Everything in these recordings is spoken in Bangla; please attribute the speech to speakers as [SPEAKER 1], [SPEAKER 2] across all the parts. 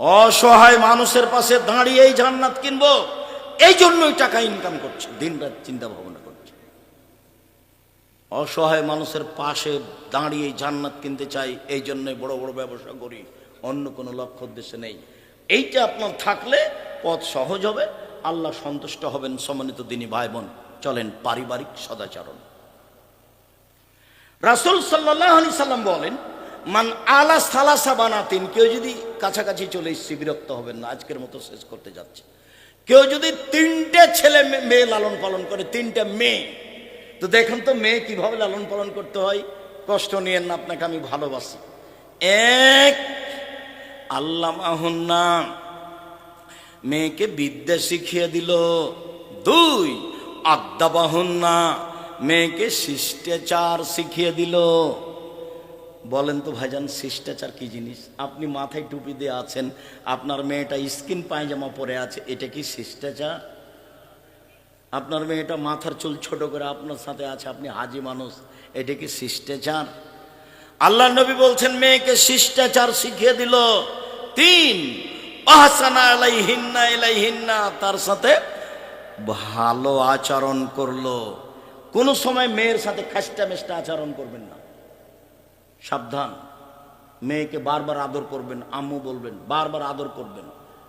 [SPEAKER 1] অসহায় মানুষের পাশে দাঁড়িয়ে এই জান্নাত কিনবো। এই জন্যই টাকা ইনকাম করছে। দিন রাত চিন্তা ভাবনা করছে। অসহায় মানুষের পাশে দাঁড়িয়ে জান্নাত কিনতে চাই, এই জন্যই বড় বড় ব্যবসা করি। অন্য কোনো লক্ষ্য উদ্দেশ্যে নেই। এইটা আপনার থাকলে পথ সহজ হবে। আল্লাহ সন্তুষ্ট হবেন সমন্বিত দিনী ভাই বোন চলেন পারিবারিক সদাচরণ। রাসুল সাল্লাহ আলি সাল্লাম বলেন মান আলা সালাসা বানাতিন, কেউ যদি কাছাকাছি চলে এসছে, বিরক্ত হবেন না, আজকের মতো শেষ করতে যাচ্ছে। কেউ যদি তিনটে ছেলে মেয়ে লালন পালন করে, তিনটে মেয়ে, তো দেখুন তো মেয়ে কীভাবে লালন পালন করতে হয়, কষ্ট নিয়েন না, আপনাকে আমি ভালোবাসি। এক আল্লাহ মাহুন্না মেয়েকে বিদ্যা শিখিয়ে দিল। দুই আদ্যাবাহুন্না মেয়েকে শিষ্টাচার শিখিয়ে দিল। বলেন তো ভাইজান, শিষ্টাচার কি জিনিস? আপনি মাথায় টুপি দিয়ে আছেন, আপনার মেয়েটা স্কিন পায়জামা পরে আছে, এটা কি শিষ্টাচার? আপনার মেয়েটা মাথার চুল ছোট করে আপনার সাথে আছে, আপনি হাজি মানুষ, এটা কি শিষ্টাচার? আল্লাহ নবী বলছেন, মেয়েকে শিষ্টাচার শিখিয়ে দিল তিন, আহসানা আলাইহিন্না ইলাইহিন্না তার সাথে ভালো আচরণ করল। কোনো সময় মেয়ের সাথে খাস্টা মেস্টা আচরণ করবেন না। সাবধান। মেয়েকে বারবার আদর করবেন, আম্মু বলবেন, বারবার আদর করবেন।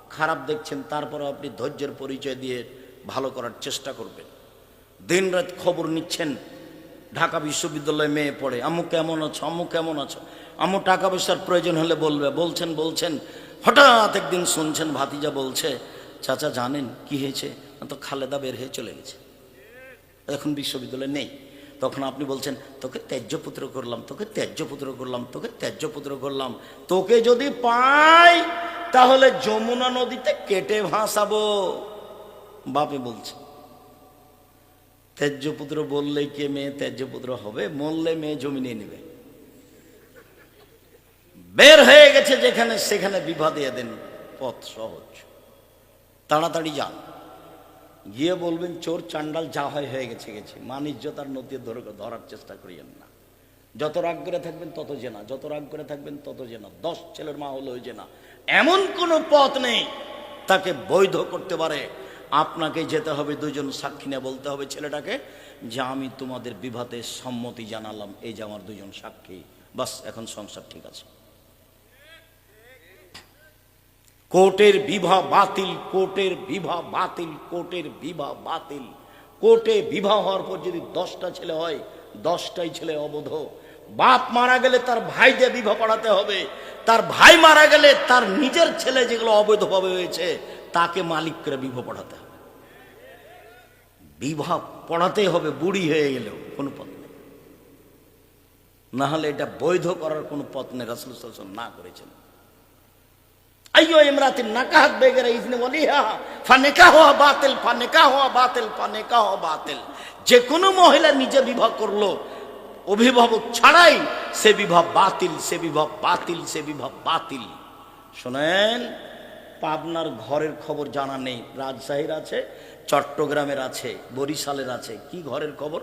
[SPEAKER 1] খারাপ দেখছেন তারপরে আপনি ধৈর্যের পরিচয় দিয়ে ভালো করার চেষ্টা করবেন। দিনরাত খবর নিচ্ছেন, ঢাকা বিশ্ববিদ্যালয়ে মেয়ে পড়ে, আম্মু কেমন আছো, আম্মু কেমন আছো? আম্মু টাকা পয়সার প্রয়োজন হলে বলবে, বলছেন বলছেন, হঠাৎ একদিন শুনছেন, ভাতিজা বলছে, চাচা জানেন কি হয়েছে? তো খালেদা বের হয়ে চলে গেছে। এখন বিশ্ববিদ্যালয়ে নেই। তখন আপনি বলছেন, তোকে ত্যায্যপুত্র করলাম, তোকে ত্যায্যপুত্র করলাম, তোকে ত্যায্যপুত্র করলাম। তোকে যদি পাই, তাহলে যমুনা নদীতে কেটে ভাসাবো। বাপে বলছে ত্যায্যপুত্র বললে কে মেয়ে ত্যায্যপুত্র হবে? মরলে মেয়ে জমি নিয়ে নেবে। বের হয়ে গেছে যেখানে, সেখানে বিবাহ দিয়ে দেন, পথ সহজ। তাড়াতাড়ি যান। গিয়ে বলবেন, চোর চান্ডাল যা হয় হয়ে গেছে গেছে। মানিজ্যতার নদী ধরে, ধরার চেষ্টা করিয়েন না। যত রাগ করে থাকবেন, তত জেনা। যত রাগ করে থাকবেন, তত জেনা। দশ ছেলের মা হলো ওই জেনা। এমন কোনো পথ নেই তাকে বৈধ করতে পারে। আপনাকে যেতে হবে দুজন সাক্ষী নিয়ে বলতে হবে ছেলেটাকে যে, আমি তোমাদের বিভাতে সম্মতি জানালাম। এই যে আমার দুজন সাক্ষী। বাস, এখন সংসার ঠিক আছে। কোর্টের বিবাহ বাতিল, কোর্টের বিবাহ বাতিল, কোর্টের বিবাহ বাতিল। কোর্টে বিবাহ হওয়ার পর যদি দশটা ছেলে হয়, দশটাই ছেলে অবধ। বাপ মারা গেলে তার ভাই দিয়ে বিবাহ পড়াতে হবে। তার ভাই মারা গেলে তার নিজের ছেলে যেগুলো অবৈধভাবে হয়েছে, তাকে মালিক করে বিবাহ পড়াতে হবে। বিবাহ পড়াতেই হবে, বুড়ি হয়ে গেলেও কোনো পথ নেই। না হলে এটা বৈধ করার কোনো পথ নেই, রাসুল না করেছেন। আইয়ো ইমরাতিন, নাকাহাত বেগের ইজনে ওয়ালিহা। ফানেকা হওয়া বাতিল ফানেকা হওয়া বাতিল ফানেকা হওয়া বাতিল। যে কোনো মহিলা নিজে বিবাহ করল, অভিভাবক ছাড়াই সে বিবাহ বাতিল, সে বিবাহ বাতিল, সে বিবাহ বাতিল। শোনেন, পাবনার ঘরের খবর জানা নেই। রাজশাহীর আছে, চট্টগ্রামের আছে, বরিশালের আছে। কি ঘরের খবর?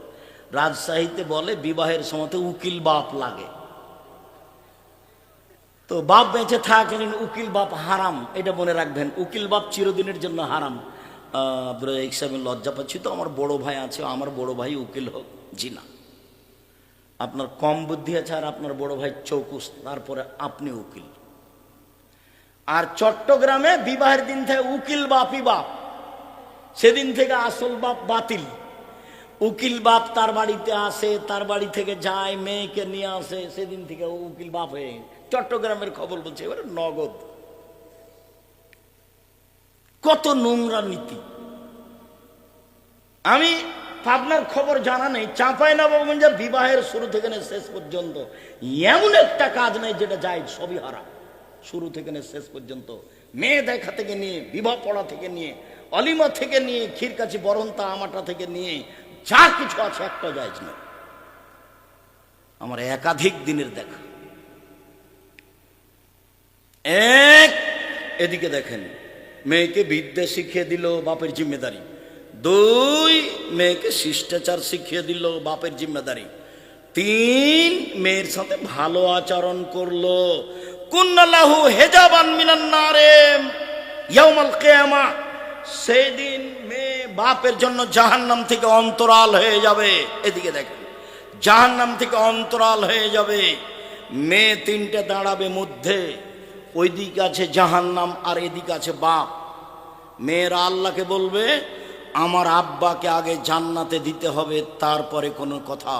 [SPEAKER 1] রাজশাহীতে বলে, বিবাহের সময় উকিল বাপ লাগে। তো বাপ বেঁচে থাকেন উকিল বাপ হারাম, এটা মনে রাখবেন। উকিল বাপ চিরদিনের জন্য হারাম। হিসাবে লজ্জা পাচ্ছি তো, আমার বড় ভাই আছে, আমার বড় ভাই উকিল হোক, জি না। আপনার কম বুদ্ধি আছে আর আপনার বড় ভাই চৌকুস, তারপরে আপনি উকিল। আর চট্টগ্রামে বিবাহের দিন থেকে উকিল বাপই বাপ। সেদিন থেকে আসল বাপ বাতিল। উকিল বাপ তার বাড়িতে আসে, তার বাড়ি থেকে যায়, মেয়েকে নিয়ে আসে, সেদিন থেকে ও উকিল বাপ হয়ে চট্টগ্রামের খবর বলছে, এবারে নগদ। কত নোংরা নীতি। আমি পাবনার খবর জানা নেই চাঁপাই নবাবগঞ্জে বিবাহের শুরু থেকে শেষ পর্যন্ত। এমন একটা কাজ নেই যেটা যায় সবই হারা। শুরু থেকে শেষ পর্যন্ত। মেয়ে দেখা থেকে নিয়ে, বিবাহ পড়া থেকে নিয়ে, অলিমা থেকে নিয়ে, ক্ষীরকাছি বরন্তা আমাটা থেকে নিয়ে যা কিছু আছে একটা যায় না আমার একাধিক দিনের দেখা। এক, এদিকে দেখেন, মেয়েকে বিদ্যা শিখিয়ে দিল, বাপের জিম্মেদারি। দুই, মেয়েকে শিষ্টাচার শিখিয়ে দিল, বাপের জিম্মেদারি। তিন, মেয়ের সাথে ভালো আচরণ করল। কুন্নাল্লাহু হেজাবান মিনান নারে, ইয়াউমাল কিয়ামা। সেই দিন মেয়ে বাপের জন্য জাহান্নাম থেকে অন্তরাল হয়ে যাবে। এদিকে দেখেন, জাহান্নাম থেকে অন্তরাল হয়ে যাবে। মেয়ে তিনটে দাঁড়াবে মধ্যে, ওইদিকে আছে জাহান্নাম আর এদিক আছে বাপ। মেয়েরা আল্লাহকে বলবে, আমার আব্বাকে আগে জান্নাতে দিতে হবে, তারপরে কোনো কথা।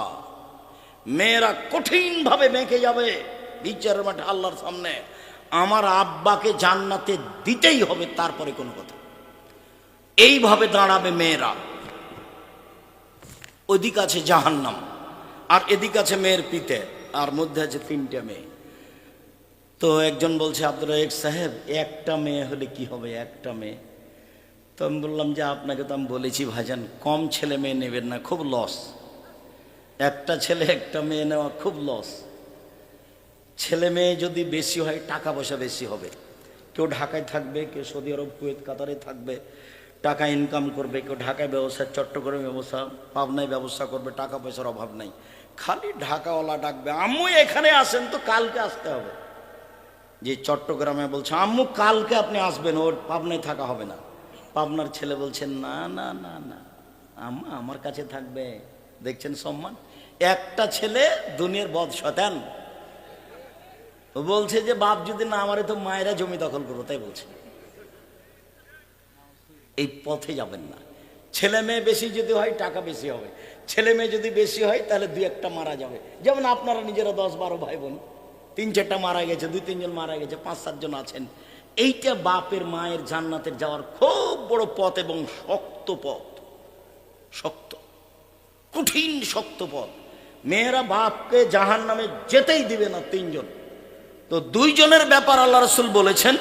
[SPEAKER 1] মেয়েরা কঠিনভাবে মেখে যাবে বিচারের মাঠে আল্লাহর সামনে। আমার আব্বাকে জান্নাতে দিতেই হবে, তারপরে কোনো কথা। এইভাবে দাঁড়াবে মেয়েরা। ওদিক আছে জাহান্নাম, আর এদিক আছে মেয়ের পিতে, আর মধ্যে আছে তিনটে মেয়ে। তো একজন বলছে আব্দুল রাহেক সাহেব, একটা মেয়ে হলে কি হবে? একটা মেয়ে? তো আমি বললাম যে, আপনাকে তো আমি বলেছি ভাইজান, কম ছেলে মেয়ে নেবেন না, খুব লস একটা ছেলে, একটা মেয়ে নেওয়া খুব লস ছেলে মেয়ে যদি বেশি হয়, টাকা পয়সা বেশি হবে। কেউ ঢাকায় থাকবে, কেউ সৌদি আরব, কুয়েত, কাতারে থাকবে টাকা ইনকাম করবে, কেউ ঢাকায় ব্যবসা, চট্টগ্রামে ব্যবসা, পাবনায় ব্যবসা করবে, টাকা পয়সার অভাব নাই। খালি ঢাকাওয়ালা ডাকবে, আম্মু, এখানে আসেন তো, কালকে আসতে হবে। যে চট্টগ্রামে বলছে, আম্মু, কালকে আপনি আসবেন, ওর পাবনায় থাকা হবে না। পাবনার ছেলে বলছেন না না না না, আম্মা, আমার কাছে থাকবে। দেখছেন সম্মান? একটা ছেলে দুনিয়ার বদ শতান ও বলছে যে, বাপ যদি না আমারে তো মায়েরা জমি দখল করব, তাই বলছে। এই পথে যাবেন না। ছেলে মেয়ে বেশি যদি হয়, টাকা বেশি হবে। ছেলে মেয়ে যদি বেশি হয়, তাহলে দুই একটা মারা যাবে। যেমন আপনারা নিজেরা দশ বারো ভাই বোন, তিন চারটা মারা গেছে, দুই তিনজন মারা গেছে, পাঁচ সাতজন আছেন। এইটা বাপের মায়ের জান্নাতের যাওয়ার খুব বড় পথ এবং শক্ত পথ। শক্ত। কঠিন, শক্ত পথ। মেয়েরা বাপকে জাহান নামে যেতেই দিবে না তিনজন। তো দুইজনের ব্যাপার আল্লাহ রসুল বলেছেন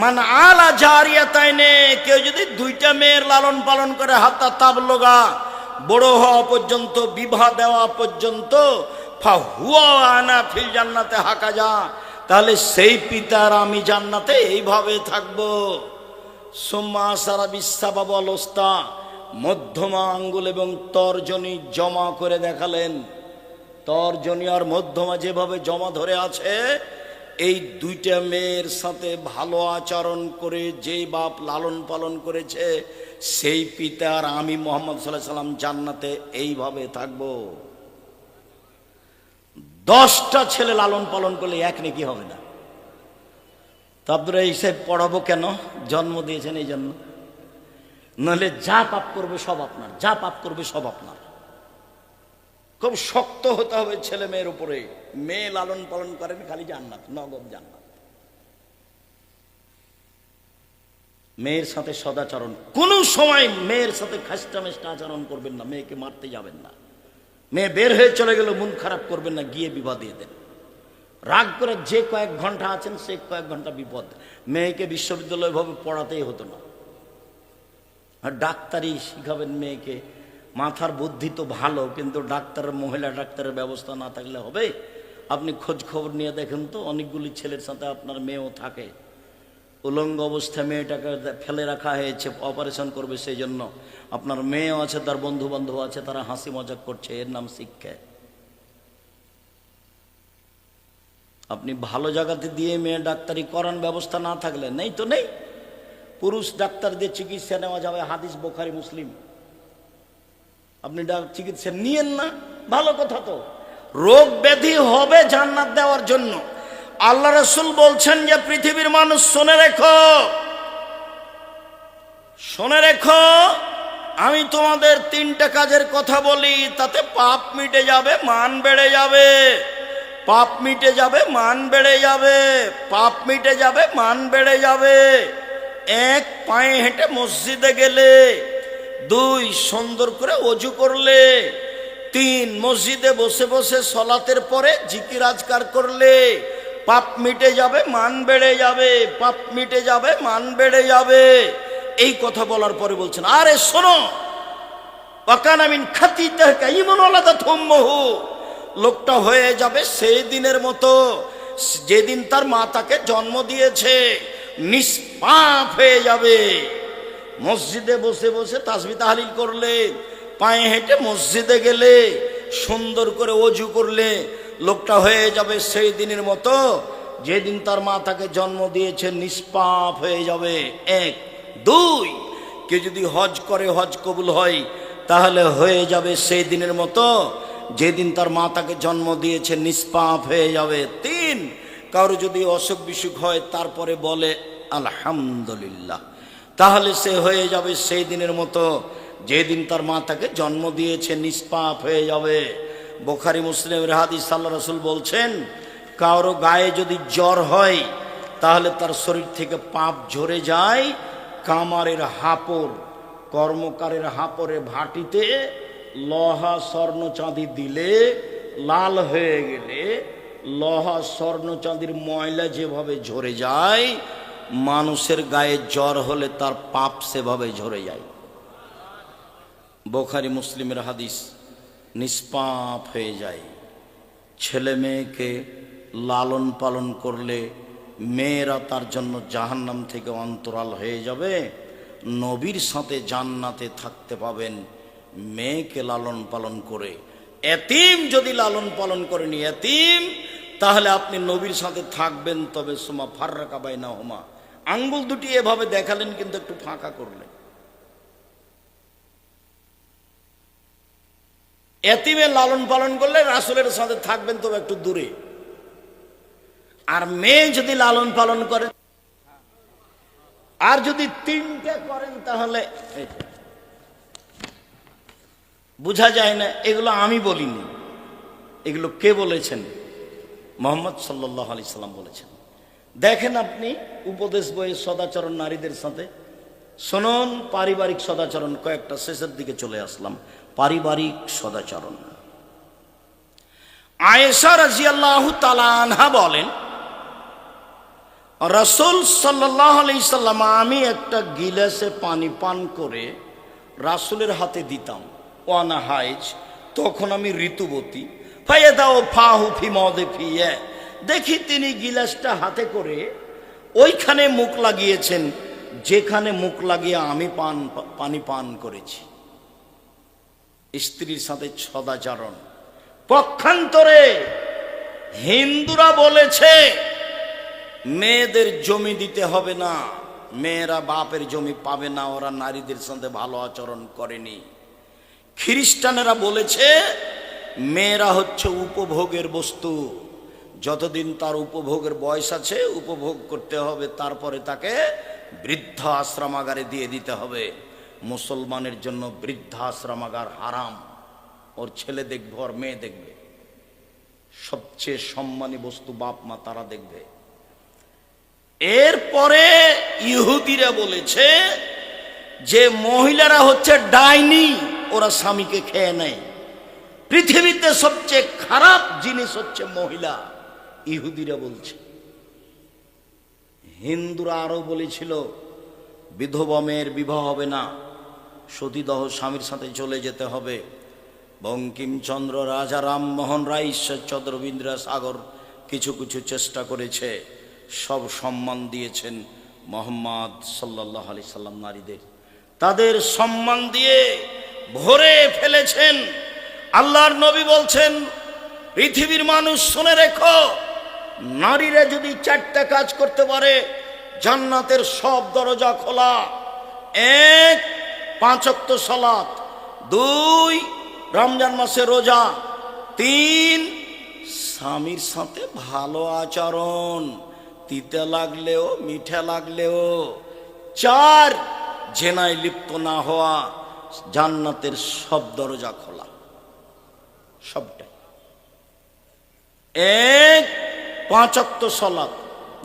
[SPEAKER 1] মান আলা জারিয়া তাইনে কেউ যদি দুইটা মেয়ের লালন পালন করে হাতা তাবলোগা বড় হওয়া পর্যন্ত, বিবাহ দেওয়া পর্যন্ত ফা হুয়া আনা ফিল জান্নাতে হাকা যা, তাহলে সেই পিতার আমি জান্নাতে এইভাবে থাকব। সোম্মা সারা বিশ্বাবাব অলস্তা মধ্যমা আঙ্গুল এবং তর্জনী জমা করে দেখালেন। তর্জনী আর মধ্যমা যেভাবে জমা ধরে আছে এই দুইটা মেয়ের সাথে ভালো আচরণ করে যেই বাপ লালন পালন করেছে, সেই পিতার আমি মোহাম্মদ সাল্লাহ সাল্লাম জান্নাতে এইভাবে থাকব। দশটা ছেলে লালন পালন করলে এক নাকি হবে না। তো আপনারা এই সব পড়াবো কেন? জন্ম দিয়েছেন এই জন্য। নাহলে যা পাপ করবে সব আপনার, যা পাপ করবে সব আপনার। খুব শক্ত হতে হবে ছেলে মেয়ের উপরে। মেয়ে লালন পালন করেন খালি জান্নাত, নগদ জান্নাত। মেয়ের সাথে সদাচরণ, কোন সময় মেয়ের সাথে খাস্টা মেস্টা আচরণ করবেন না, মেয়েকে মারতে যাবেন না। মেয়ে বের হয়ে চলে গেলে মন খারাপ করবেন না, গিয়ে বিবাদ দিয়ে দেন। রাগ করে যে কয়েক ঘণ্টা আছেন, সে কয়েক ঘণ্টা বিপদ। মেয়েকে বিশ্ববিদ্যালয় ভাবে পড়াতেই হতো না। আর ডাক্তারি শিখাবেন মেয়েকে মাথার বুদ্ধি তো ভালো, কিন্তু ডাক্তারের মহিলা ডাক্তারের ব্যবস্থা না থাকলে হবে? আপনি খোঁজ খবর নিয়ে দেখেন তো, অনেকগুলি ছেলের সাথে আপনার মেয়েও থাকে। উলঙ্গ অবস্থায় মেয়েটাকে ফেলে রাখা হয়েছে, অপারেশন করবে সেই জন্য আপনার মেয়েও আছে, তার বন্ধু বান্ধব আছে, তারা হাসি মজাক করছে, এর নাম শিক্ষা। আপনি ভালো জায়গাতে দিয়ে মেয়ে ডাক্তারি করান ব্যবস্থা না থাকলে, নেই তো নেই? পুরুষ ডাক্তার দিয়ে চিকিৎসা নেওয়া যাবে, হাদিস বোখারি মুসলিম। আপনি চিকিৎসা নিয়েন না, ভালো কথা তো। রোগ ব্যাধি হবে জান্নাত দেওয়ার জন্য। আল্লাহ রসুল বলছেন যে, পৃথিবীর মানুষ, শুনে রেখো। শুনে রেখো, আমি তোমাদের তিনটা কাজের কথা বলি, তাতে পাপ মিটে যাবে, মান বেড়ে যাবে। পাপ মিটে যাবে, মান বেড়ে যাবে। পাপ মিটে যাবে, মান বেড়ে যাবে। এক পায়ে হেঁটে মসজিদে গেলে দুই সুন্দর করে অজু করলে, তিন মসজিদে বসে বসে সলাতের পরে জিকির আজকার করলে, পাপ মিটে যাবে, মান বেড়ে যাবে, পাপ মিটে যাবে, মান বেড়ে যাবে। এই কথা বলার পরে বলছেন, আরে শোনো খাতি লোকটা হয়ে যাবে সেই দিনের মতো, যেদিন তার মা তাকে জন্ম দিয়েছে, নিষ্পাপ হয়ে যাবে। মসজিদে বসে বসে তাসবি তাহালিল করলে, পায়ে হেঁটে মসজিদে গেলে, সুন্দর করে অজু করলে লোকটা হয়ে যাবে সেই দিনের মতো, যেদিন তার মা তাকে জন্ম দিয়েছে নিষ্পাপ হয়ে যাবে। এক। দুই। কে যদি হজ করে, হজ কবুল হয়, তাহলে হয়ে যাবে সেই দিনের মতো, যেদিন তার মা তাকে জন্ম দিয়েছে নিষ্পাপ হয়ে যাবে। তিন। কারও যদি অসুখ বিসুখ হয়, তারপরে বলে, আলহামদুলিল্লাহ। তাহলে সে হয়ে যাবে সেই দিনের মতো। যেদিন তার মা তাকে জন্ম দিয়েছে, নিষ্পাপ হয়ে যাবে। বোখারি মুসলিম হাদিস সাল্লাহ রসুল বলছেন, কারও গায়ে যদি জ্বর হয়, তাহলে তার শরীর থেকে পাপ ঝরে যায়। কামারের হাপড়, কর্মকারের হাপড়ে ভাটিতে লহা স্বর্ণ চাঁদি দিলে লাল হয়ে গেলে, লহা স্বর্ণ চাঁদির ময়লা যেভাবে ঝরে যায় মানুষের গায়ে জ্বর হলে তার পাপ সেভাবে ঝরে যায়। বোখারি মুসলিমের হাদিস নিষ্পাপ হয়ে যায়। ছেলে মেয়েকে লালন পালন করলে মেয়েরা তার জন্য জাহান্নাম থেকে অন্তরাল হয়ে যাবে। নবীর সাথে জান্নাতে থাকতে পাবেন মেয়েকে লালন পালন করে। এতিম যদি লালন পালন করেনি, এতিম, তাহলে আপনি নবীর সাথে থাকবেন তবে সোমা ফার্রাকা বাইনা হোমা আঙ্গুল দুটি এভাবে দেখালেন কিন্তু একটু ফাঁকা করলেন। এতিমের লালন পালন করলে রাসুলের সাথে থাকবেন তবে একটু দূরে। আর মেয়ে যদি লালন পালন করেন আর যদি তিনটে করেন তাহলে বোঝা যায় না, এগুলো আমি বলিনি, এগুলো কে বলেছেন? মোহাম্মদ সাল্লাহ আলি সাল্লাম বলেছেন। দেখেন আপনি উপদেশ বইয়ে সদাচরণ নারীদের সাথে। শুনুন, পারিবারিক সদাচরণ কয়েকটা শেষের দিকে চলে আসলাম। পারিবারিক সদাচরণ। আয়েশা রাজিয়াল্লাহ তালানহা বলেন, রসুল সাল্লাম, আমি একটা গিলাসে পানি পান করে রাসুলের হাতে দিতাম। ওয়ানা হাইজ তখন আমি ঋতুবতী। ফাইয়ে দাও ফাহু ফি মদে ফিয়ে দেখি তিনি গিলাসটা হাতে করে ওইখানে মুখ লাগিয়েছেন, যেখানে মুখ লাগিয়ে আমি পান, পানি পান করেছি। স্ত্রীর সাথে সদাচরণ পক্ষান্তরে হিন্দুরা বলেছে, মেয়েদের জমি দিতে হবে না, মেয়েরা বাপের জমি পাবে না, ওরা নারীদের সাথে ভালো আচরণ করেনি। খ্রিস্টানেরা বলেছে, মেয়েরা হচ্ছে উপভোগের বস্তু। যতদিন তার উপভোগের বয়স আছে, উপভোগ করতে হবে, তারপরে তাকে বৃদ্ধ আশ্রমাগারে দিয়ে দিতে হবে। মুসলমানের জন্য বৃদ্ধাশ্রমাগার হারাম। ওর ছেলে দেখবে, ওর মেয়ে দেখবে। সবচেয়ে সম্মানী বস্তু বাপ মা তারা দেখবে। এরপরে ইহুদিরা বলেছে যে মহিলারা হচ্ছে ডাইনি, ওরা স্বামীকে খেয়ে নেয়। পৃথিবীতে সবচেয়ে খারাপ জিনিস হচ্ছে মহিলা। ইহুদিরা বলছে। হিন্দুরা আরও বলেছিল, বিধবা মেয়ের বিবাহ হবে না, সতীদহ স্বামীর সাথে চলে যেতে হবে। বঙ্কিমচন্দ্র, রাজা রামমোহন রায়, ঈশ্বরচন্দ্র রবীন্দ্র সাগর কিছু কিছু চেষ্টা করেছে, সব সম্মান দিয়েছেন মোহাম্মদ সাল্লাহ আলি সাল্লাম নারীদের। তাদের সম্মান দিয়ে ভরে ফেলেছেন। আল্লাহর নবী বলছেন, পৃথিবীর মানুষ শুনে রেখো নারীরা যদি চারটা কাজ করতে পারে, জান্নাতের সব দরজা খোলা। এক পাঁচক্ত সালাত। দুই, রমজান মাসে রোজা। তিন, স্বামীর সাথে ভালো আচরণ। তিতে লাগলেও, মিঠে লাগলেও। চার, জেনায় লিপ্ত না হওয়া। জান্নাতের সব দরজা খোলা। সবটাই। এক পাঁচক্ত সলাপ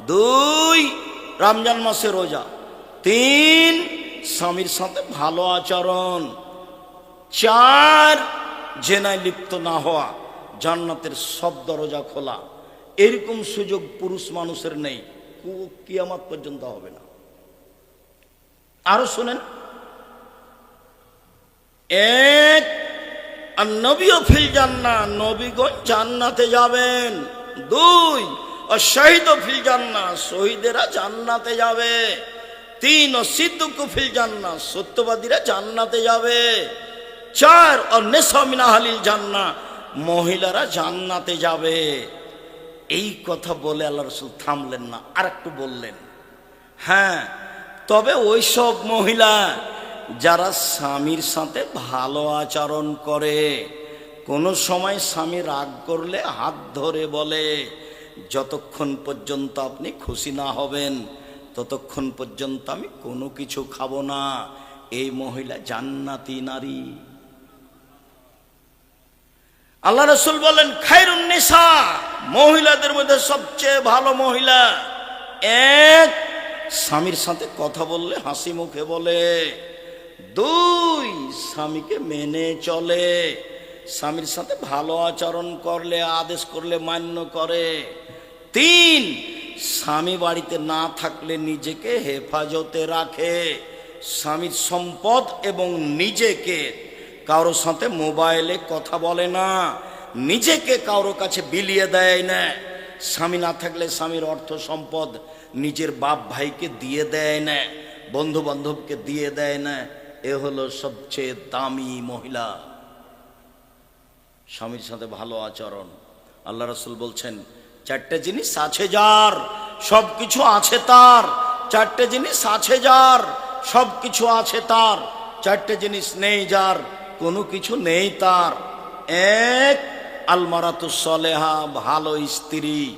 [SPEAKER 1] দুই, রমজান মাসে রোজা। তিন, স্বামীর সাথে ভালো আচরণ। চার, জেনায় লিপ্ত না হওয়া, জান্নাতের সব দরজা খোলা। এরকম সুযোগ পুরুষ মানুষের নেই। কিয়ামত পর্যন্ত হবে না। আরও শোনেন। এক, আর নবীও ফিল জান্না নবীগণ জান্নাতে যাবেন। দুই ও শহীদ ফিল জান্না শহীদেরা জান্নাতে যাবে। তিন ও সিদ্ধুক ফিল জান্না সত্যবাদীরা জান্নাতে যাবে। চার ও নেশমিনা হালিল জান্না মহিলারা জান্নাতে যাবে। এই কথা বলে আল্লাহ রসুল থামলেন না আর একটু বললেন হ্যাঁ তবে ওইসব মহিলা যারা স্বামীর সাথে ভালো আচরণ করে কোনো সময় স্বামী রাগ করলে হাত ধরে বলে, যতক্ষণ পর্যন্ত আপনি খুশি না হবেন, ততক্ষণ পর্যন্ত আমি কোনো কিছু খাব না। এই মহিলা জান্নাতি নারী। আল্লাহ রসুল বলেন খাইরুন নিসা, মহিলাদের মধ্যে সবচেয়ে ভালো মহিলা। এক, স্বামীর সাথে কথা বললে হাসি মুখে বলে। দুই, স্বামীকে মেনে চলে। স্বামীর সাথে ভালো আচরণ করলে, আদেশ করলে, মান্য করে। তিন, স্বামী বাড়িতে না থাকলে নিজেকে হেফাজতে রাখে। স্বামীর সম্পদ এবং নিজেকে কারোর সাথে মোবাইলে কথা বলে না, নিজেকে কারোর কাছে বিলিয়ে দেয় না। স্বামী না থাকলে স্বামীর অর্থ সম্পদ নিজের বাপ ভাইকে দিয়ে দেয় না বন্ধু বান্ধবকে দিয়ে দেয় না। এ হলো সবচেয়ে দামি মহিলা। স্বামীর সাথে ভালো আচরণ। আল্লাহ রসুল বলছেন, চারটে জিনিস আছে যার সব কিছু আছে তার। চারটে জিনিস আছে যার সব কিছু আছে তার। চারটে জিনিস নেই যার, কোনো কিছু নেই তার। এক আলমারাতুসলেহা ভালো স্ত্রী,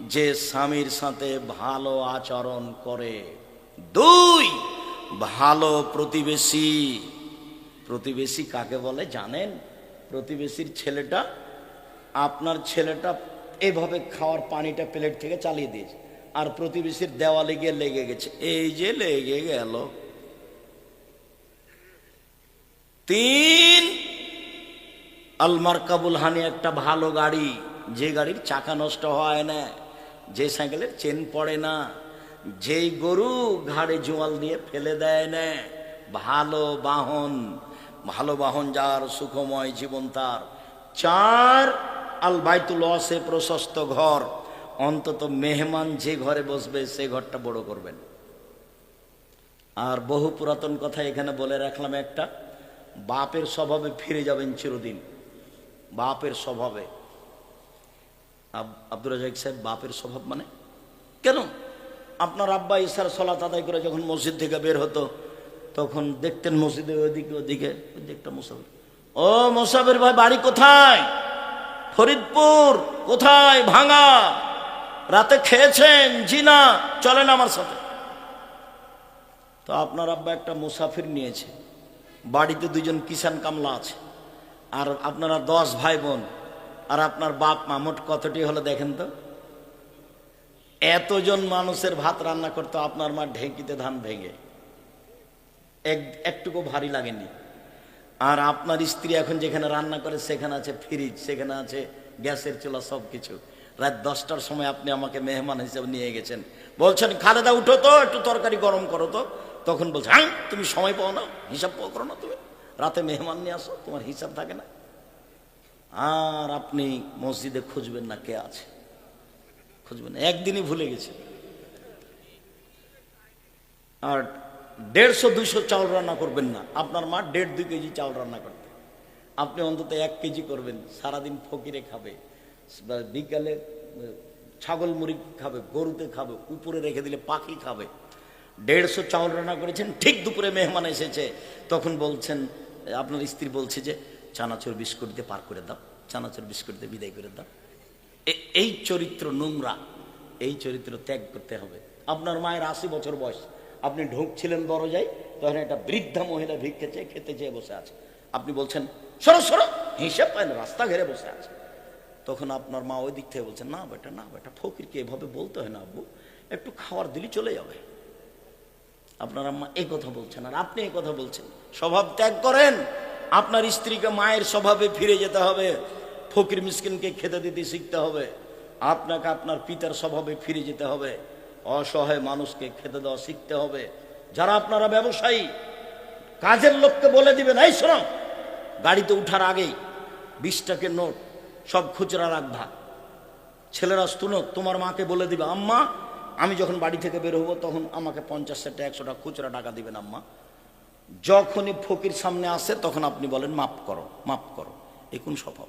[SPEAKER 1] যে স্বামীর সাথে ভালো আচরণ করে। দুই, ভালো প্রতিবেশী। প্রতিবেশী কাকে বলে জানেন? প্রতিবেশীর ছেলেটা আপনার ছেলেটা এভাবে খাওয়ার পানিটা প্লেট থেকে চালিয়ে দিয়েছে। আর প্রতিবেশীর দেওয়ালে গিয়ে লেগে গেছে। এই যে লেগে গেল। তিন। আলমার কাবুল হানি একটা ভালো গাড়ি। যে গাড়ির চাকা নষ্ট হয় না, যে সাইকেলের চেন পড়ে না, যেই গরু ঘাড়ে জোয়াল দিয়ে ফেলে দেয় না, ভালো বাহন। ভালো বাহন যার, সুখময় জীবন তার। চার, আল বাইতুল অসে প্রশস্ত ঘর। অন্তত মেহমান যে ঘরে বসবে, সে ঘরটা বড় করবেন। আর বহু পুরাতন কথা এখানে বলে রাখলাম একটা, বাপের স্বভাবে ফিরে যাবেন চিরদিন। বাপের স্বভাবে। আব- আব্দুর রাজাক সাহেব, বাপের স্বভাব মানে? কেন? আপনার আব্বা ইসার সলাত আদায় করে যখন মসজিদ থেকে বের হতো তখন দেখতেন মসজিদে ওইদিকে ওদিকে ওই একটা মুসাফির ও মুসাফির ভাই, বাড়ি কোথায়? ফরিদপুর, কোথায়? ভাঙা। রাতে খেয়েছেন? জি না, চলেন আমার সাথে। তো আপনার আব্বা একটা মুসাফির নিয়েছে। বাড়িতে দুজন কিষান কামলা আছে। আর আপনারা দশ ভাই বোন। আর আপনার বাপ মা, মোট কতটি হলো দেখেন তো? এতজন মানুষের ভাত রান্না করতো, আপনার মা ঢেঁকিতে ধান ভেঙে। এক একটুকু ভারী লাগেনি। আর আপনার স্ত্রী এখন যেখানে রান্না করে, সেখানে আছে ফ্রিজ সেখানে আছে গ্যাসের চুলা সব কিছু রাত দশটার সময় আপনি আমাকে মেহমান হিসেবে নিয়ে গেছেন। বলছেন, খালেদা, উঠো তো, একটু তরকারি গরম করো তো। তখন বলছে হ্যাঁ তুমি সময় পাও না, হিসাব পাও, করো না তুমি। রাতে মেহমান নিয়ে আসো, তোমার হিসাব থাকে না। আর আপনি মসজিদে খুঁজবেন না কে আছে। খুঁজবেন একদিনই ভুলে গেছে আর দেড়শো, দুইশো চাউল রান্না করবেন না। আপনার মা দেড়, দুই কেজি চাউল রান্না করতে। আপনি অন্তত এক কেজি করবেন, সারাদিন ফকিরে খাবে, বিকালে, ছাগল মুড়ি খাবে গরুতে খাবে, উপরে রেখে দিলে পাখি খাবে। দেড়শো চাউল রান্না করেছেন, ঠিক দুপুরে মেহমান এসেছে, তখন বলছেন, আপনার স্ত্রী বলছে যে, চানাচুর বিস্কুট দিয়ে পার করে দাও, চানাচুর বিস্কুট দিয়ে বিদায় করে দাও। এই চরিত্র নোংরা, এই চরিত্র ত্যাগ করতে হবে। আপনার মায়ের আশি বছর বয়স। আপনি ঢুকছিলেন দরজায়, তখন একটা বৃদ্ধা মহিলা ভিক্ষে চেয়ে খেতে চেয়ে বসে আছে। আপনি বলছেন, সরো সরো! হিসেব পায় না রাস্তা ঘেরে বসে আছে। তখন আপনার মা ওই দিক থেকে বলছেন না বেটা না বেটা, ফকিরকে এভাবে বলতে হয় না আব্বু। একটু খাওয়ার দিলি চলে যাবে। আপনার আম্মা এই কথা বলছেন, আর আপনি এই কথা বলছেন। স্বভাব ত্যাগ করেন। আপনার স্ত্রীকে মায়ের স্বভাবে ফিরে যেতে হবে। ফকির মিসকিনকে খেতে দিতে শিখতে হবে। আপনাকে আপনার পিতার স্বভাবে ফিরে যেতে হবে। অসহায় মানুষকে খেতে দেওয়া শিখতে হবে। যারা আপনারা ব্যবসায়ী, কাজের লোককে বলে দিবেন, এই শোনো, গাড়িতে উঠার আগেই বিশ টাকের নোট, সব খুচরা রাখবা। ছেলেরা শুনো তোমার মাকে বলে দিবে, আম্মা, আমি যখন বাড়ি থেকে বের হব, তখন আমাকে পঞ্চাশ টাকা একশো টাকা খুচরা টাকা দিবেন, আম্মা। যখনই ফকির সামনে আসে, তখন আপনি বলেন মাপ করো মাপ করো কোন স্বভাব।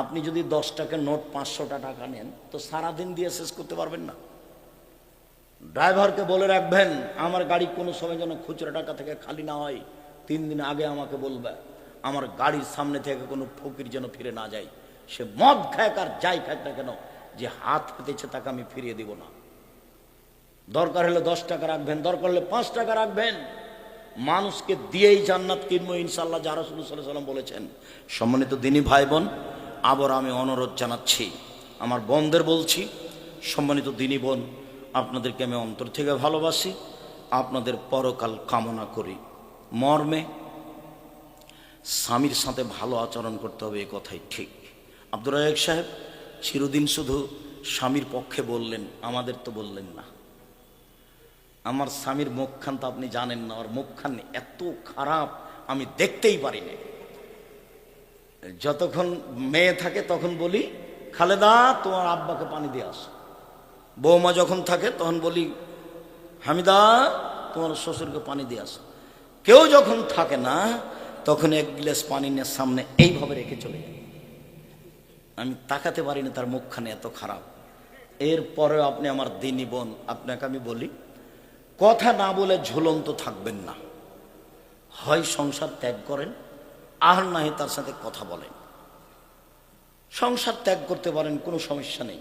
[SPEAKER 1] আপনি যদি দশ টাকার নোট পাঁচশোটা টাকা নেন, তো সারাদিন দিয়ে শেষ করতে পারবেন না। ড্রাইভারকে বলে রাখবেন, আমার গাড়ি কোনো সময় যেন খুচরা টাকা থেকে খালি না হয়। তিন দিন আগে আমাকে বলবে, আমার গাড়ির সামনে থেকে কোনো ফকির যেন ফিরে না যায়। সে মদ খায় আর যাই খায় না কেন, যে হাত পেতেছে তাকে আমি ফিরিয়ে দিব না। দরকার হলে দশ টাকা রাখবেন, দরকার হলে পাঁচ টাকা রাখবেন। মানুষকে দিয়েই জান্নাত কিনবো ইনশাল্লাহ যা রসুল সাল্লাহ সাল্লাম বলেছেন। সম্মানিত দিনী ভাই বোন আবার আমি অনুরোধ জানাচ্ছি, আমার বন্ধের বলছি, সম্মানিত দিনী বোন আপনাদেরকে আমি অন্তর থেকে ভালোবাসি, আপনাদের পরকাল কামনা করি। মর্মে স্বামীর সাথে ভালো আচরণ করতে হবে, এ কথাই ঠিক। আব্দুর রাজাক সাহেব, চিরদিন শুধু স্বামীর পক্ষে বললেন, আমাদের তো বললেন না। আমার স্বামীর মুখখান তো আপনি জানেন না আর মুখখান এত খারাপ, আমি দেখতেই পারি না। যতক্ষণ মেয়ে থাকে তখন বলি, খালেদা, তোমার আব্বাকে পানি দিয়ে আসো। বৌমা যখন থাকে, তখন বলি, হামিদা, তোমার শ্বশুরকে পানি দিয়ে আসো। কেউ যখন থাকে না, তখন এক গ্লাস পানি নিয়ে সামনে এইভাবে রেখে চলে যায়। আমি তাকাতে পারি না তার মুখখানে এত খারাপ। এরপরেও আপনি আমার দিনই বোন, আপনাকে আমি বলি, কথা না বলে ঝুলন্ত থাকবেন না। হয় সংসার ত্যাগ করেন, আর নাহি তার সাথে কথা বলেন। সংসার ত্যাগ করতে পারেন, কোনো সমস্যা নেই।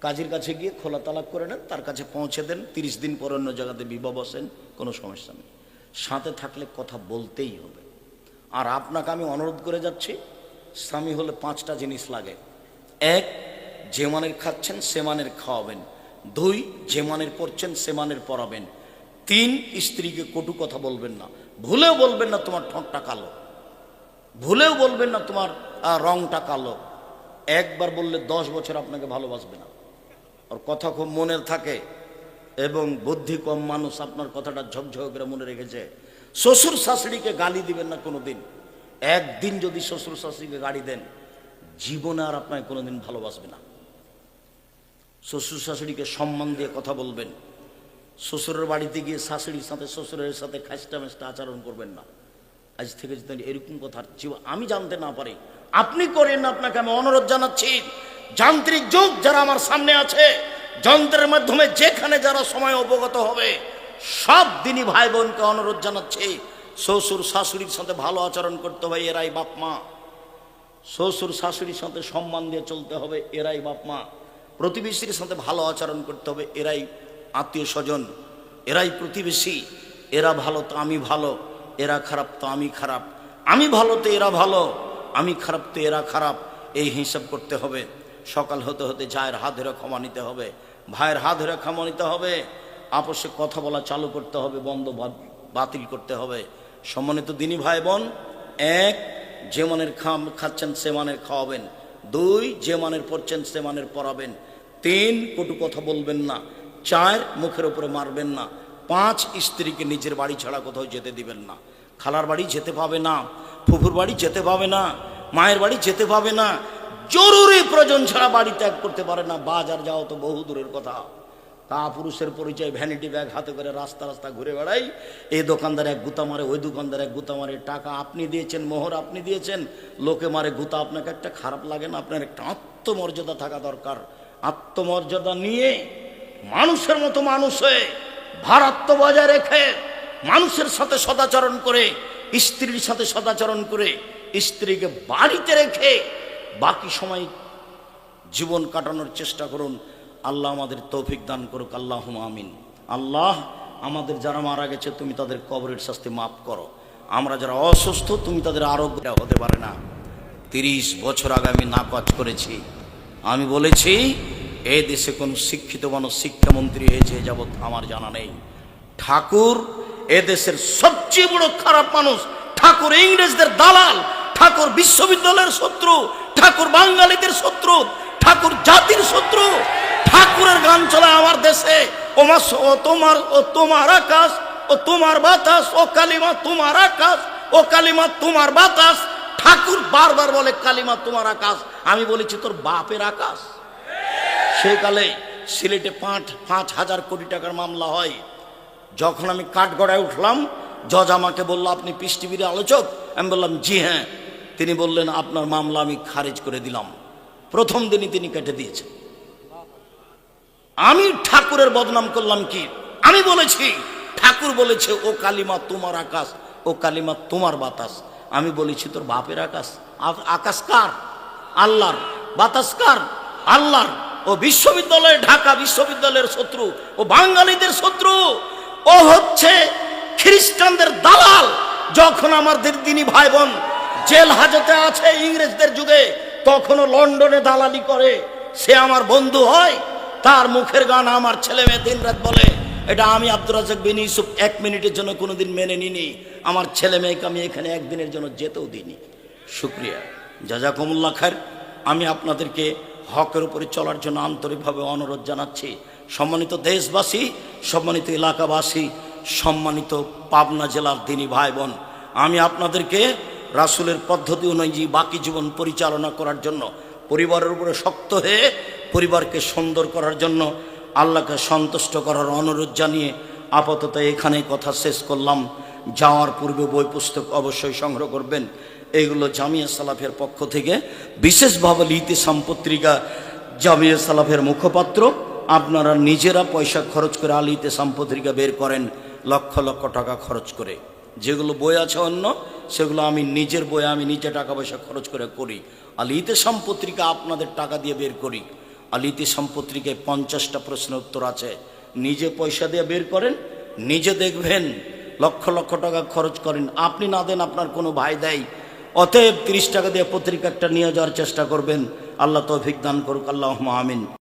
[SPEAKER 1] কাজের কাছে গিয়ে খোলা তালাক করে নেন, তার কাছে পৌঁছে দেন, তিরিশ দিন পর অন্য জায়গাতে বিবাহ বসেন, কোনো সমস্যা নেই। সাথে থাকলে কথা বলতেই হবে। আর আপনাকে আমি অনুরোধ করে যাচ্ছি, স্বামী হলে পাঁচটা জিনিস লাগে। এক, যে মানের খাচ্ছেন সে মানের খাওয়াবেন। দুই, যে মানের পড়ছেন সে মানের পড়াবেন তিন, স্ত্রীকে কটু কথা বলবেন না। ভুলেও বলবেন না তোমার ঠোঁটটা কালো। ভুলেও বলবেন না তোমার রংটা কালো। একবার বললে দশ বছর আপনাকে ভালোবাসবে না। আর কথা খুব মনে থাকে এবং বুদ্ধি কম মানুষ আপনার কথাটা ঝকঝক করে মনে রেখেছে। শ্বশুর শাশুড়িকে গালি দিবেন না কোনোদিন। একদিন যদি শ্বশুর শাশুড়িকে গালি দেন, জীবনে আর আপনাকে কোনোদিন ভালোবাসবে না। শ্বশুর শাশুড়িকে সম্মান দিয়ে কথা বলবেন। শ্বশুরের বাড়িতে গিয়ে শাশুড়ির সাথে, শ্বশুরের সাথে খাস্টা মেস্টা আচরণ করবেন না। আজ থেকে যদি এরকম কথা আমি জানতে না পারি আপনি করেন আপনাকে আমি অনুরোধ জানাচ্ছি। যান্ত্রিক যুগ যারা আমার সামনে আছে, যন্ত্রের মাধ্যমে যেখানে যারা সময় অবগত হবে, সব দিনই ভাই বোনকে অনুরোধ জানাচ্ছি। শ্বশুর শাশুড়ির সাথে ভালো আচরণ করতে হবে, এরাই বাপ মা। শ্বশুর শাশুড়ির সাথে সম্মান দিয়ে চলতে হবে, এরাই বাপ মা। প্রতিবেশীর সাথে ভালো আচরণ করতে হবে, এরাই আত্মীয় স্বজন। এরাই প্রতিবেশী, এরা ভালো তো আমি ভালো, এরা খারাপ তো আমি খারাপ। আমি ভালো তো এরা ভালো। আমি খারাপ, তো এরা খারাপ। এই হিসাব করতে হবে। সকাল হতে হতে জায়ের হাত ধরে ক্ষমা নিতে হবে। ভাইয়ের হাত ধরে ক্ষমা নিতে হবে। আপসে কথা বলা চালু করতে হবে, বন্ধ বাতিল করতে হবে। সম্মানিত দিনী ভাই বোন, এক, যে মানের খাম খাচ্ছেন সে মানের খাওয়াবেন। দুই, যে মানের পড়ছেন সে মানের পড়াবেন তিন, কটু কথা বলবেন না। চার, মুখের উপরে মারবেন না। পাঁচ, স্ত্রীকে নিজের বাড়ি ছাড়া কোথাও যেতে দিবেন না। খালার বাড়ি যেতে পাবে না। ফুফুর বাড়ি যেতে পাবে না, মায়ের বাড়ি যেতে পাবে না, জরুরি প্রয়োজন ছাড়া বাড়ি ত্যাগ করতে পারে না, বাজার যাও তো বহু দূরের কথা। তা পুরুষের পরিচয় ভ্যানিটি ব্যাগ হাতে করে রাস্তা রাস্তা ঘুরে বেড়াই, এই দোকানদার এক গুতা মারে, ওই দোকানদার এক গুতা মারে, টাকা আপনি দিয়েছেন, মোহর আপনি দিয়েছেন, লোকে মারে, গুতা আপনাকে একটা খারাপ লাগে না, আপনার একটা আত্মমর্যাদা থাকা দরকার। আত্মমর্যাদা নিয়ে মানুষের মতো মানুষ হয়ে ভারাত্ম বজায় রেখে মানুষের সাথে সদাচরণ করে স্ত্রীর সাথে সদাচরণ করে স্ত্রীকে বাড়িতে রেখে বাকি সময় জীবন কাটানোর চেষ্টা করুন। আল্লাহ আমাদের তৌফিক দান করুক। আল্লাহ আমিন। আল্লাহ আমাদের যারা মারা গেছে, তুমি তাদের কবরের শাস্তি মাফ করো। আমরা যারা অসুস্থ, তুমি তাদের আরোগ্য হতে পারে না। তিরিশ বছর আগে আমি নাকচ করেছি। আমি বলেছি, এ দেশে কোন শিক্ষিত মানুষ, শিক্ষামন্ত্রী হয়েছে যাবৎ, আমার জানা নেই। ঠাকুর এ দেশের সবচেয়ে বড় খারাপ মানুষ, ঠাকুর ইংরেজদের দালাল, ঠাকুর বিশ্ববিদ্যালয়ের শত্রু, ঠাকুর বাঙালিদের শত্রু, ঠাকুর জাতির শত্রু, ঠাকুরের গান চলে আমার দেশে। ও তোমার ও তোমার আকাশ, ও তোমার বাতাস, ও কালিমা তোমার আকাশ, ও কালিমা তোমার বাতাস। ঠাকুর বারবার বলে, কালিমা তোমার আকাশ। আমি বলেছি, তোর বাপের আকাশ। সেকালে সিলেটে পাঁচ পাঁচ হাজার কোটি টাকার মামলা হয়। যখন আমি কাঠগড়ায় উঠলাম, জজ আমাকে বলল, আপনি পিস আলোচক? আমি বললাম, জি হ্যাঁ। তিনি বললেন, আপনার মামলা আমি খারিজ করে দিলাম। প্রথম দিনই তিনি কেটে দিয়েছেন। আমি ঠাকুরের বদনাম করলাম কি? আমি বলেছি, ঠাকুর বলেছে, ও কালিমা তোমার আকাশ, ও কালিমা তোমার বাতাস। আমি বলেছি, তোর বাপের আকাশ? আকাশ কার? আল্লাহর। বাতাস কার? আল্লাহর। ও বিশ্ববিদ্যালয় ঢাকা বিশ্ববিদ্যালয়ের শত্রু। ও বাঙালিদের শত্রু। ও হচ্ছে খ্রিস্টানদের দালাল। যখন আমাদের দিনী ভাই বোন জেল হাজতে আছে ইংরেজদের যুগে, তখনও লন্ডনে দালালি করে। সে আমার বন্ধু হয়, তার মুখের গান আমার ছেলে মেয়ে দিন রাত বলে, এটা আমি আব্দুর রাজাক বিন ইউসুফ এক মিনিটের জন্য কোনোদিন মেনে নিনি। আমার ছেলে মেয়েকে আমি এখানে একদিনের জন্য যেতেও দিইনি। শুক্রিয়া। জাজাকুমুল্লা খায়ের আমি আপনাদেরকে হকের উপরে চলার জন্য আন্তরিকভাবে অনুরোধ জানাচ্ছি। সম্মানিত দেশবাসী, সম্মানিত এলাকাবাসী, সম্মানিত পাবনা জেলার দিনী ভাই বোন আমি আপনাদেরকে রাসুলের পদ্ধতি অনুযায়ী বাকি জীবন পরিচালনা করার জন্য, পরিবারের উপরে শক্ত হয়ে পরিবারকে সুন্দর করার জন্য আল্লাহকে সন্তুষ্ট করার অনুরোধ জানিয়ে আপাতত এখানে কথা শেষ করলাম। যাওয়ার পূর্বে বই পুস্তক অবশ্যই সংগ্রহ করবেন। এইগুলো জামিয়া সালাফের পক্ষ থেকে বিশেষভাবে লিতে পত্রিকা জামিয়া সালাফের মুখপাত্র আপনারা নিজেরা পয়সা খরচ করে আলিতে পত্রিকা বের করেন, লক্ষ লক্ষ টাকা খরচ করে। যেগুলো বই আছে অন্য, সেগুলো আমি নিজের বই আমি নিজে টাকা পয়সা খরচ করে করি। আর ইতেসাম পত্রিকা আপনাদের টাকা দিয়ে বের করি। আর ইতেসাম পত্রিকায় পঞ্চাশটা প্রশ্নের উত্তর আছে। নিজে পয়সা দিয়ে বের করেন, নিজে দেখবেন লক্ষ লক্ষ টাকা খরচ করেন। আপনি না দেন আপনার কোনো ভাই দেয় অতএব তিরিশ টাকা দিয়ে পত্রিকাটা নিয়ে যাওয়ার চেষ্টা করবেন। আল্লাহ তৌফিক দান করুক আল্লাহ আমিন।